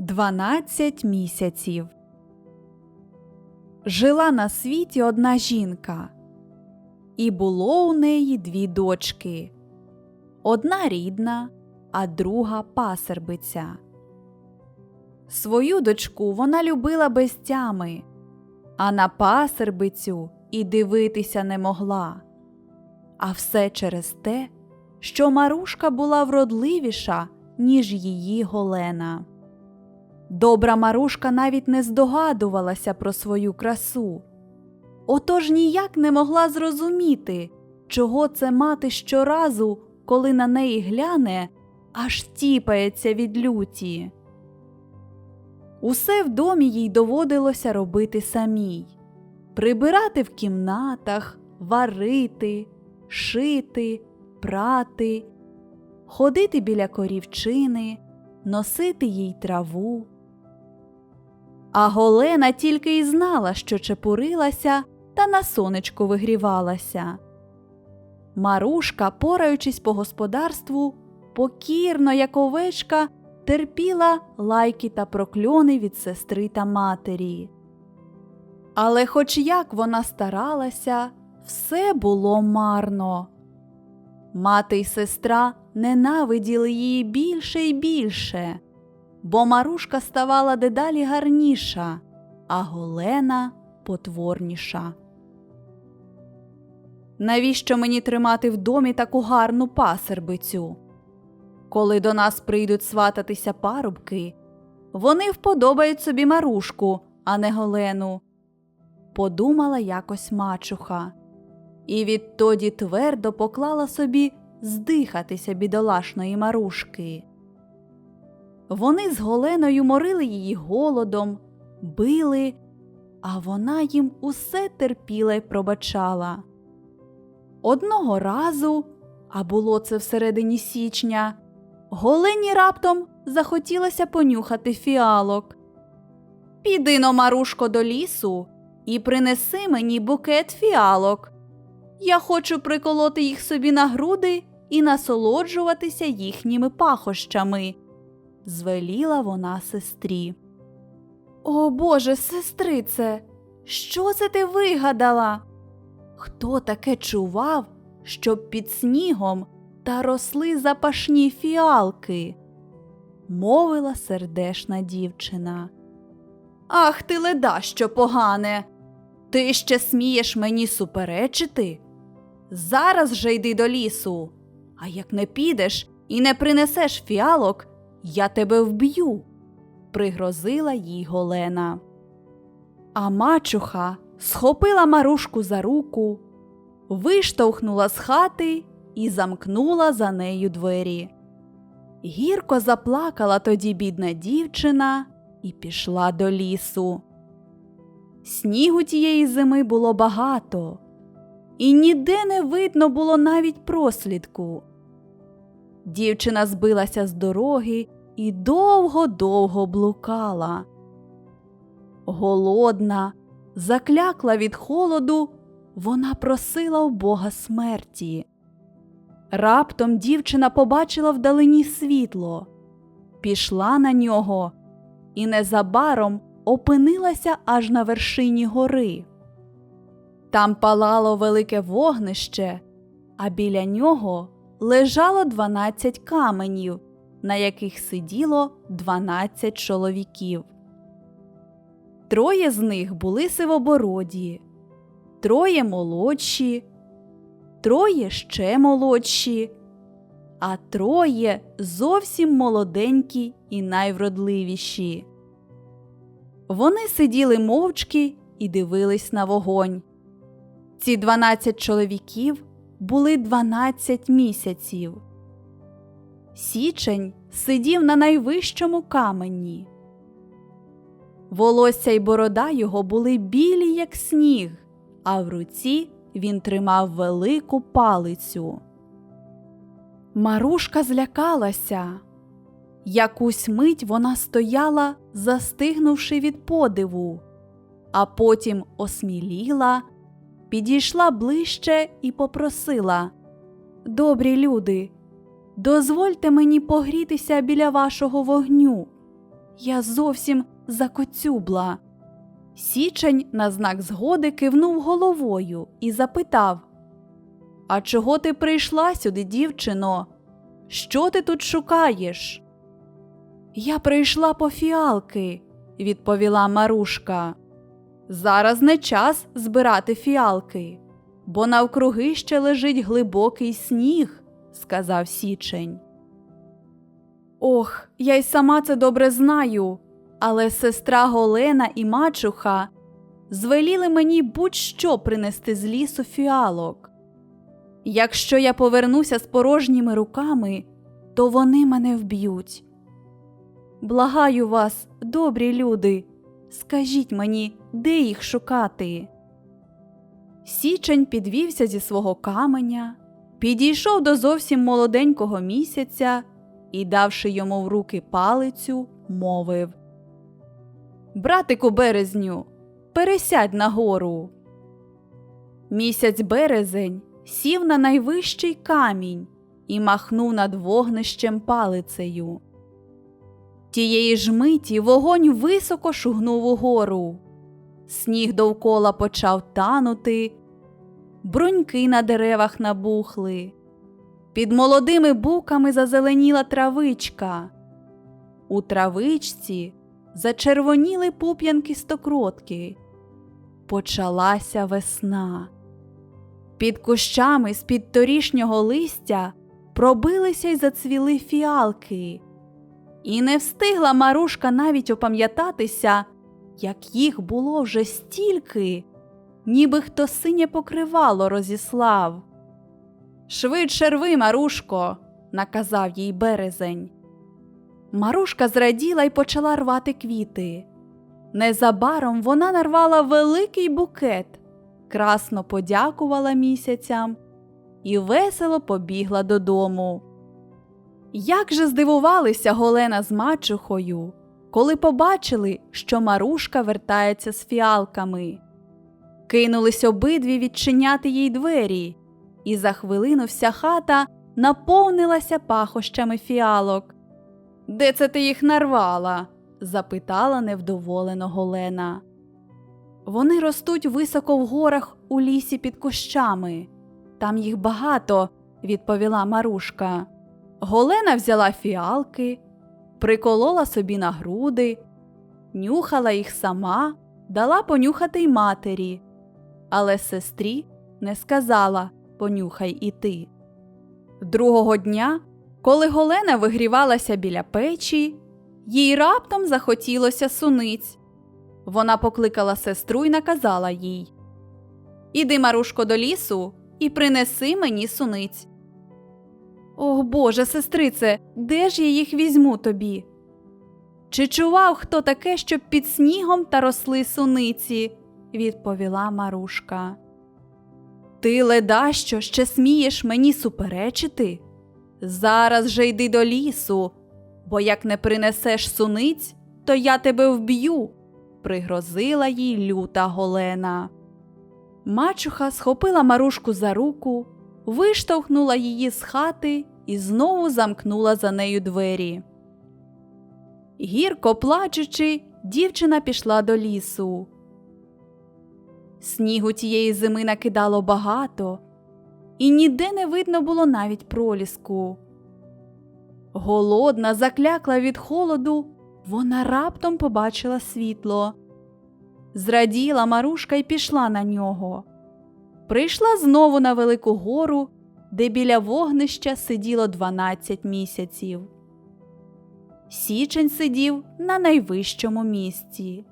Дванадцять місяців. Жила на світі одна жінка, і було у неї дві дочки. Одна рідна, а друга пасербиця. Свою дочку вона любила без тями, а на пасербицю і дивитися не могла. А все через те, що Марушка була вродливіша, ніж її Голена. Добра Марушка навіть не здогадувалася про свою красу. Отож ніяк не могла зрозуміти, чого це мати щоразу, коли на неї гляне, аж тіпається від люті. Усе в домі їй доводилося робити самій прибирати в кімнатах, варити, шити, прати, ходити біля корівчини, носити їй траву. А Голена тільки й знала, що чепурилася та на сонечку вигрівалася. Марушка, пораючись по господарству, покірно, як овечка, терпіла лайки та прокльони від сестри та матері. Але, хоч як вона старалася, все було марно. Мати й сестра ненавиділи її більше й більше, бо Марушка ставала дедалі гарніша, а Голена потворніша. Навіщо мені тримати в домі таку гарну пасербицю? Коли до нас прийдуть свататися парубки, вони вподобають собі Марушку, а не Голену. Подумала якось мачуха, і відтоді твердо поклала собі здихатися бідолашної Марушки. Вони з Голеною морили її голодом, били, а вона їм усе терпіла й пробачала. Одного разу, а було це всередині січня, Голені раптом захотілося понюхати фіалок. Піди но, Марушко, до лісу і принеси мені букет фіалок. Я хочу приколоти їх собі на груди і насолоджуватися їхніми пахощами, звеліла вона сестрі. О Боже, сестрице, що це ти вигадала? Хто таке чував, щоб під снігом та росли запашні фіалки? мовила сердешна дівчина. Ах ти леда, що погане. Ти ще смієш мені суперечити? Зараз же йди до лісу, а як не підеш і не принесеш фіалок, я тебе вб'ю, пригрозила їй Голена. А мачуха схопила Марушку за руку, виштовхнула з хати і замкнула за нею двері. Гірко заплакала тоді бідна дівчина і пішла до лісу. Снігу тієї зими було багато, і ніде не видно було навіть прослідку. Дівчина збилася з дороги і довго-довго блукала. Голодна, заклякла від холоду, вона просила у Бога смерті. Раптом дівчина побачила вдалині світло, пішла на нього і незабаром опинилася аж на вершині гори. Там палало велике вогнище, а біля нього лежало дванадцять каменів, на яких сиділо дванадцять чоловіків. Троє з них були сивобороді, троє молодші, троє ще молодші, а троє зовсім молоденькі і найвродливіші. Вони сиділи мовчки і дивились на вогонь. Ці дванадцять чоловіків були дванадцять місяців. Січень сидів на найвищому камені. Волосся й борода його були білі, як сніг, а в руці він тримав велику палицю. Марушка злякалася. Якусь мить вона стояла, застигнувши від подиву, а потім осміліла, підійшла ближче і попросила Добрі люди, дозвольте мені погрітися біля вашого вогню. Я зовсім закоцюбла. Січень на знак згоди кивнув головою і запитав А чого ти прийшла сюди, дівчино? Що ти тут шукаєш? Я прийшла по фіалки, відповіла Марушка. Зараз не час збирати фіалки, бо навкруги ще лежить глибокий сніг, сказав Січень. Ох, я й сама це добре знаю, але сестра Голена і мачуха звеліли мені будь-що принести з лісу фіалок. Якщо я повернуся з порожніми руками, то вони мене вб'ють. Благаю вас, добрі люди, скажіть мені, де їх шукати. Січень підвівся зі свого каменя, підійшов до зовсім молоденького місяця і, давши йому в руки палицю, мовив Братику березню, пересядь на гору. Місяць березень сів на найвищий камінь і махнув над вогнищем палицею. Тієї ж миті вогонь високо шугнув угору. Сніг довкола почав танути, бруньки на деревах набухли. Під молодими буками зазеленіла травичка. У травичці зачервоніли пуп'янки стокротки. Почалася весна. Під кущами з під торішнього листя пробилися й зацвіли фіалки. І не встигла Марушка навіть опам'ятатися, як їх було вже стільки, ніби хто синє покривало розіслав. Швидше рви, Марушко, наказав їй березень. Марушка зраділа й почала рвати квіти. Незабаром вона нарвала великий букет, красно подякувала місяцям і весело побігла додому. Як же здивувалися Голена з мачухою, коли побачили, що Марушка вертається з фіалками. Кинулись обидві відчиняти їй двері, і за хвилину вся хата наповнилася пахощами фіалок. Де це ти їх нарвала? запитала невдоволено Голена. Вони ростуть високо в горах у лісі під кущами. Там їх багато, відповіла Марушка. Голена взяла фіалки, приколола собі на груди, нюхала їх сама, дала понюхати й матері, але сестрі не сказала понюхай і ти. Другого дня, коли Голена вигрівалася біля печі, їй раптом захотілося суниць. Вона покликала сестру і наказала їй Іди, Марушко, до лісу і принеси мені суниць. Ох Боже, сестрице, де ж я їх візьму тобі? Чи чував хто таке, щоб під снігом та росли суниці? відповіла Марушка. Ти ледащо ще смієш мені суперечити? Зараз же йди до лісу, бо як не принесеш суниць, то я тебе вб'ю, пригрозила їй люта Голена. Мачуха схопила Марушку за руку, виштовхнула її з хати і знову замкнула за нею двері. Гірко плачучи, дівчина пішла до лісу. Снігу тієї зими накидало багато, і ніде не видно було навіть проліску. Голодна, заклякла від холоду, вона раптом побачила світло. Зраділа Марушка й пішла на нього. Прийшла знову на велику гору, де біля вогнища сиділо дванадцять місяців. Січень сидів на найвищому місці.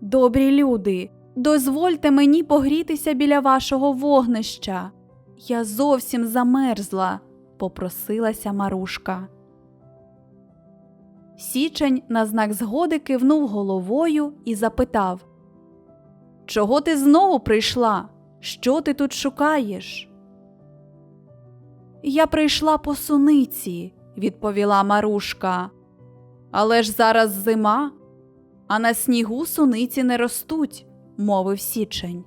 Добрі люди, дозвольте мені погрітися біля вашого вогнища. Я зовсім замерзла, попросилася Марушка. Січень на знак згоди кивнув головою і запитав Чого ти знову прийшла? Що ти тут шукаєш? Я прийшла по суниці, відповіла Марушка. Але ж зараз зима, а на снігу суниці не ростуть, мовив січень.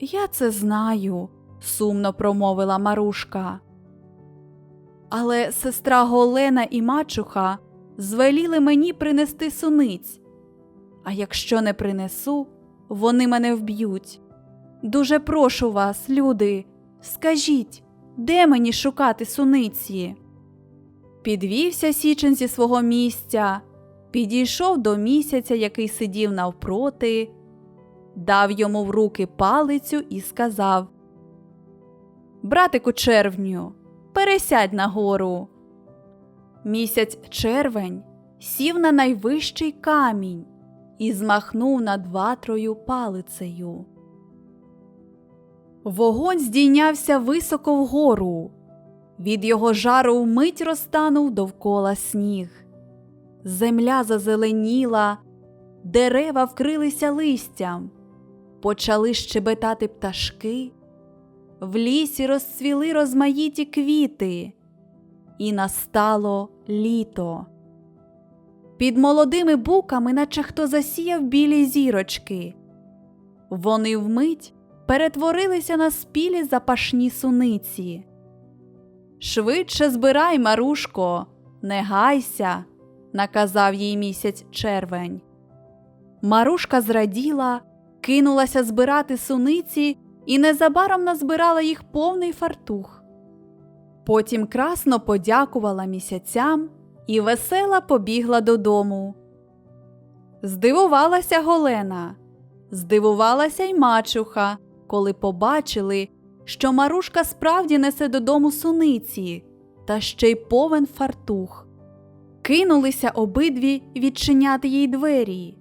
Я це знаю, сумно промовила Марушка. Але сестра Голена і мачуха звеліли мені принести суниць. А якщо не принесу, вони мене вб'ють. Дуже прошу вас, люди, скажіть, де мені шукати суниці? Підвівся січен зі свого місця, підійшов до місяця, який сидів навпроти, дав йому в руки палицю і сказав Братику червню, пересядь на гору. Місяць червень сів на найвищий камінь і змахнув над ватрою палицею. Вогонь здійнявся високо вгору. Від його жару вмить розтанув довкола сніг. Земля зазеленіла, дерева вкрилися листям, почали щебетати пташки, в лісі розцвіли розмаїті квіти, і настало літо. Під молодими буками, наче хто засіяв білі зірочки. Вони вмить перетворилися на спілі запашні суниці. Швидше збирай, Марушко, не гайся, наказав їй місяць червень. Марушка зраділа, кинулася збирати суниці і незабаром назбирала їх повний фартух. Потім красно подякувала місяцям і весела побігла додому. Здивувалася Голена, здивувалася й мачуха, коли побачили, що Марушка справді несе додому суниці та ще й повен фартух. Кинулися обидві відчиняти їй двері,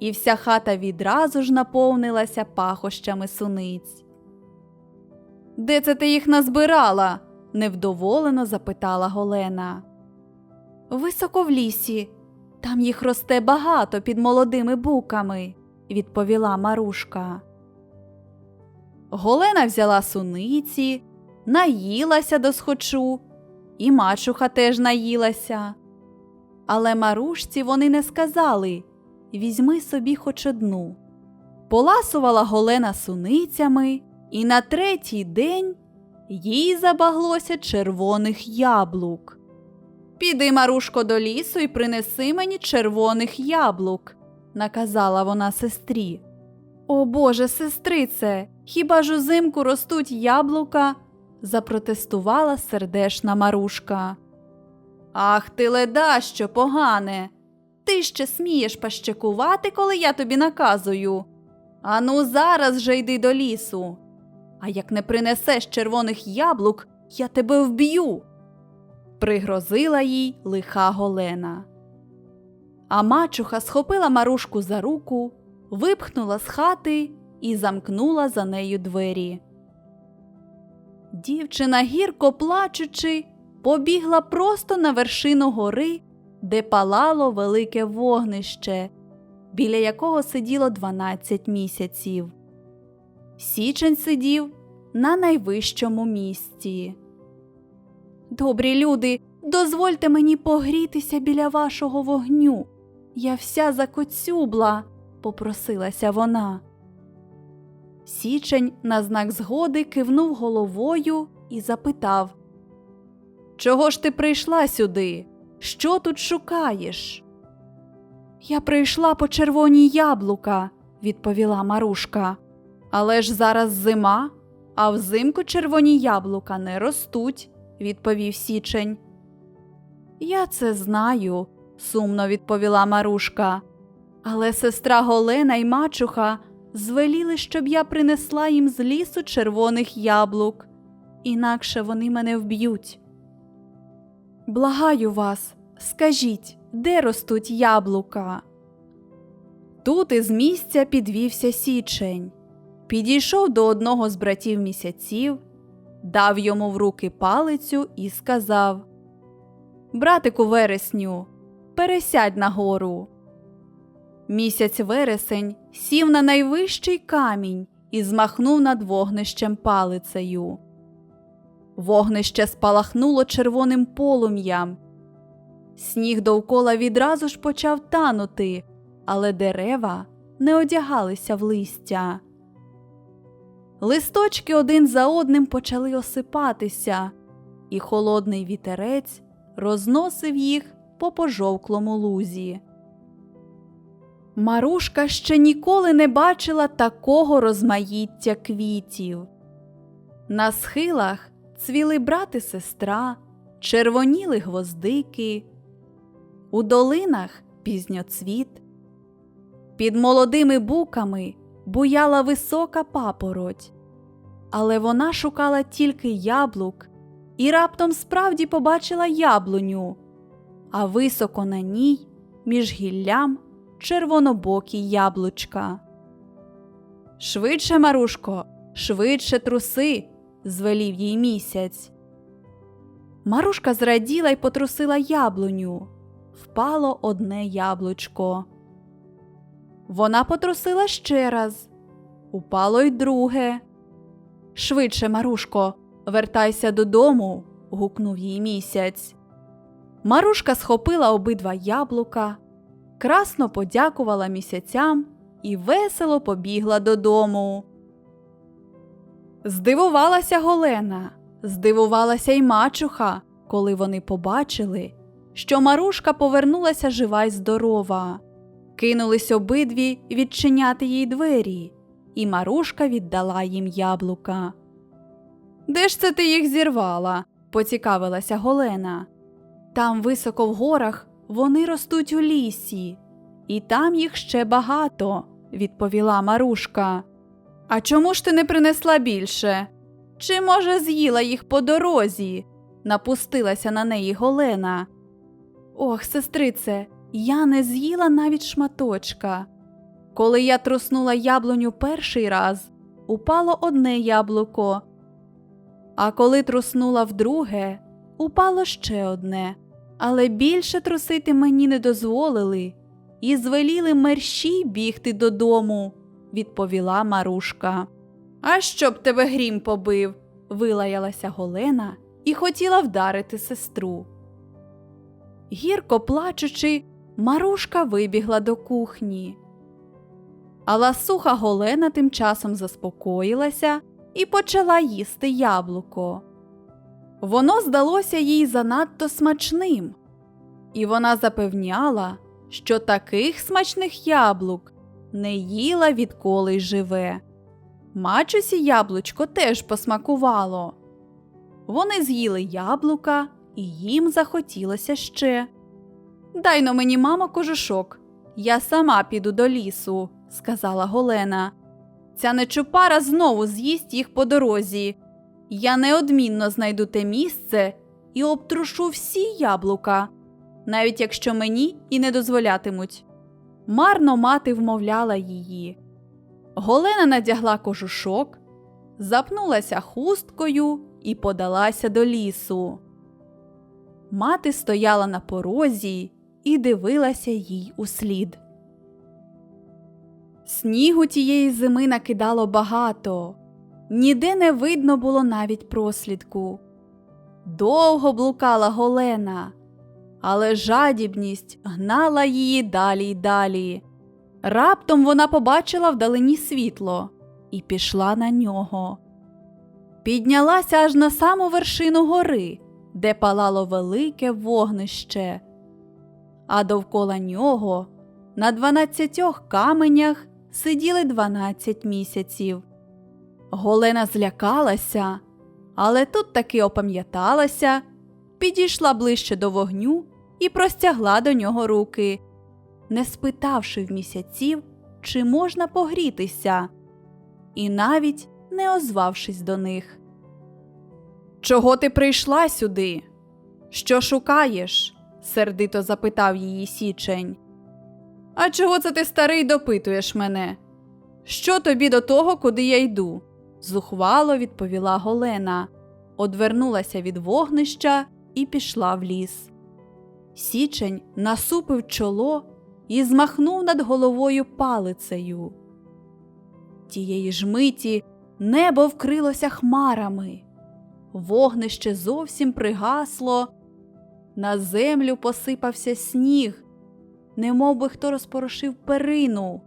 і вся хата відразу ж наповнилася пахощами суниць. Де це ти їх назбирала? невдоволено запитала Голена. Високо в лісі, там їх росте багато під молодими буками, відповіла Марушка. Голена взяла суниці, наїлася до схочу, і мачуха теж наїлася. Але Марушці вони не сказали візьми собі хоч одну. Поласувала Голена суницями, і на третій день їй забаглося червоних яблук. Піди, Марушко, до лісу і принеси мені червоних яблук, наказала вона сестрі. О Боже, сестрице, хіба ж узимку ростуть яблука? запротестувала сердешна Марушка. Ах ти леда, що погане. Ти ще смієш пащекувати, коли я тобі наказую. Ану, зараз же йди до лісу. А як не принесеш червоних яблук, я тебе вб'ю. Пригрозила їй лиха Голена. А мачуха схопила Марушку за руку, випхнула з хати і замкнула за нею двері. Дівчина, гірко плачучи, побігла просто на вершину гори, де палало велике вогнище, біля якого сиділо 12 місяців. Січень сидів на найвищому місці. Добрі люди, дозвольте мені погрітися біля вашого вогню. Я вся закоцюбла, попросилася вона. Січень на знак згоди кивнув головою і запитав Чого ж ти прийшла сюди? Що тут шукаєш? Я прийшла по червоні яблука, відповіла Марушка. Але ж зараз зима, а взимку червоні яблука не ростуть, відповів Січень. Я це знаю, сумно відповіла Марушка. Але сестра Голена й мачуха звеліли, щоб я принесла їм з лісу червоних яблук, інакше вони мене вб'ють. Благаю вас, скажіть, де ростуть яблука? Тут із місця підвівся січень, підійшов до одного з братів місяців, дав йому в руки палицю і сказав Братику вересню, пересядь на гору. Місяць вересень сів на найвищий камінь і змахнув над вогнищем палицею. Вогнище спалахнуло червоним полум'ям. Сніг довкола відразу ж почав танути, але дерева не одягалися в листя. Листочки один за одним почали осипатися, і холодний вітерець розносив їх по пожовклому лузі. Марушка ще ніколи не бачила такого розмаїття квітів. На схилах цвіли брат і сестра, червоніли гвоздики, у долинах пізньоцвіт. Під молодими буками буяла висока папороть, але вона шукала тільки яблук і раптом справді побачила яблуню, а високо на ній, між гіллям, червонобокі яблучка. Швидше, Марушко, швидше труси, звелів їй місяць. Марушка зраділа й потрусила яблуню. Впало одне яблучко. Вона потрусила ще раз. Упало й друге. Швидше, Марушко, вертайся додому. гукнув їй місяць. Марушка схопила обидва яблука, красно подякувала місяцям і весело побігла додому. Здивувалася Голена, здивувалася й мачуха, коли вони побачили, що Марушка повернулася жива й здорова. Кинулись обидві відчиняти їй двері, і Марушка віддала їм яблука. Де ж це ти їх зірвала? поцікавилася Голена. Там високо в горах вони ростуть у лісі, і там їх ще багато, відповіла Марушка. А чому ж ти не принесла більше? Чи, може, з'їла їх по дорозі? напустилася на неї Голена. Ох, сестрице, я не з'їла навіть шматочка. Коли я труснула яблуню перший раз, упало одне яблуко, а коли труснула вдруге, упало ще одне, але більше трусити мені не дозволили і звеліли мерщій бігти додому, відповіла Марушка. А щоб тебе грім побив, вилаялася Голена і хотіла вдарити сестру. Гірко плачучи, Марушка вибігла до кухні. А ласуха Голена тим часом заспокоїлася і почала їсти яблуко. Воно здалося їй занадто смачним, і вона запевняла, що таких смачних яблук не їла відколи й живе. Мачусі яблучко теж посмакувало. Вони з'їли яблука, і їм захотілося ще. Дай но мені, мамо, кожушок. Я сама піду до лісу, сказала Голена. Ця нечупара знову з'їсть їх по дорозі. Я неодмінно знайду те місце і обтрушу всі яблука, навіть якщо мені і не дозволятимуть. Марно мати вмовляла її. Голена надягла кожушок, запнулася хусткою і подалася до лісу. Мати стояла на порозі і дивилася їй услід. Снігу тієї зими накидало багато, ніде не видно було навіть прослідку. Довго блукала голена, але жадібність гнала її далі й далі. Раптом вона побачила вдалині світло і пішла на нього. Піднялася аж на саму вершину гори, де палало велике вогнище, а довкола нього на дванадцятьох каменях сиділи дванадцять місяців. Голена злякалася, але тут таки опам'яталася, підійшла ближче до вогню і простягла до нього руки, не спитавши в місяців, чи можна погрітися, і навіть не озвавшись до них. Чого ти прийшла сюди? Що шукаєш? Сердито запитав її січень. А чого це ти старий допитуєш мене? Що тобі до того, куди я йду? зухвало відповіла Голена, одвернулася від вогнища і пішла в ліс. Січень насупив чоло і змахнув над головою палицею. Тієї ж миті небо вкрилося хмарами, вогнище зовсім пригасло, на землю посипався сніг, немов би хто розпорошив перину.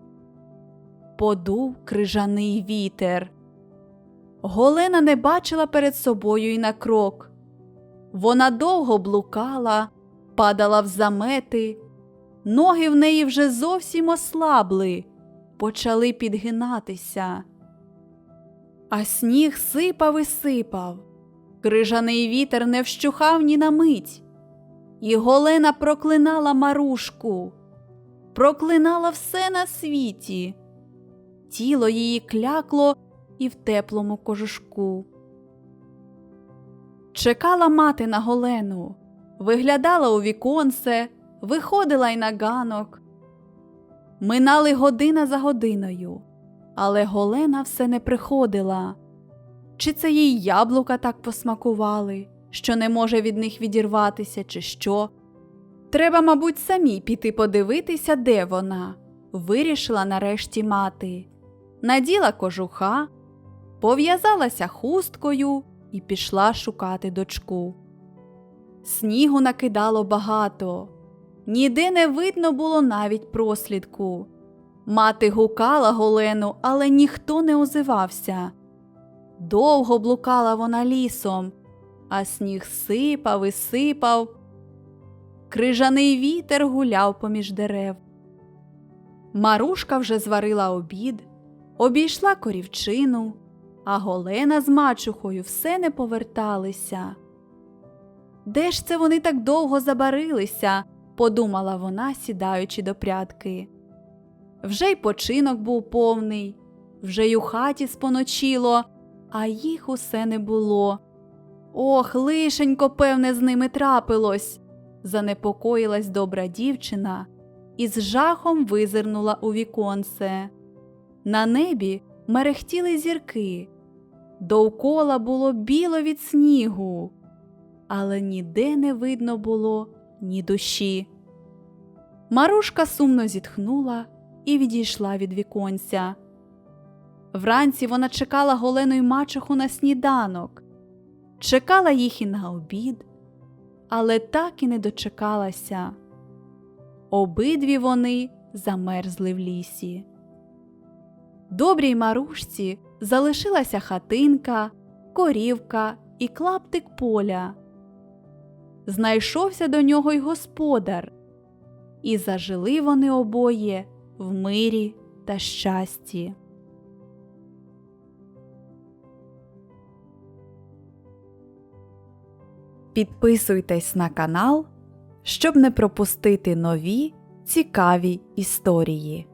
Подув крижаний вітер. Голена не бачила перед собою й на крок. Вона довго блукала, падала в замети, ноги в неї вже зовсім ослабли, почали підгинатися. А сніг сипав і сипав, крижаний вітер не вщухав ні на мить, і Голена проклинала Марушку, проклинала все на світі. Тіло її клякло і в теплому кожушку. Чекала мати на Голену, виглядала у віконце, виходила й на ганок. Минали година за годиною, але Голена все не приходила. Чи це їй яблука так посмакували, що не може від них відірватися, чи що? Треба, мабуть, самій піти подивитися, де вона, вирішила нарешті мати. Наділа кожуха, пов'язалася хусткою і пішла шукати дочку. Снігу накидало багато, ніде не видно було навіть прослідку. Мати гукала Голену, але ніхто не озивався. Довго блукала вона лісом, а сніг сипав і сипав. Крижаний вітер гуляв поміж дерев. Марушка вже зварила обід, обійшла корівчину, а Голена з мачухою все не поверталися. Де ж це вони так довго забарилися? подумала вона, сідаючи до прядки. Вже й починок був повний, вже й у хаті споночило, а їх усе не було. Ох, лишенько, певне, з ними трапилось, занепокоїлась добра дівчина і з жахом визирнула у віконце. На небі мерехтіли зірки, довкола було біло від снігу, але ніде не видно було ні душі. Марушка сумно зітхнула і відійшла від віконця. Вранці вона чекала голену й мачуху на сніданок, чекала їх і на обід, але так і не дочекалася. Обидві вони замерзли в лісі. Добрій марушці залишилася хатинка, корівка і клаптик поля. Знайшовся до нього й господар, і зажили вони обоє в мирі та щасті. Підписуйтесь на канал, щоб не пропустити нові цікаві історії.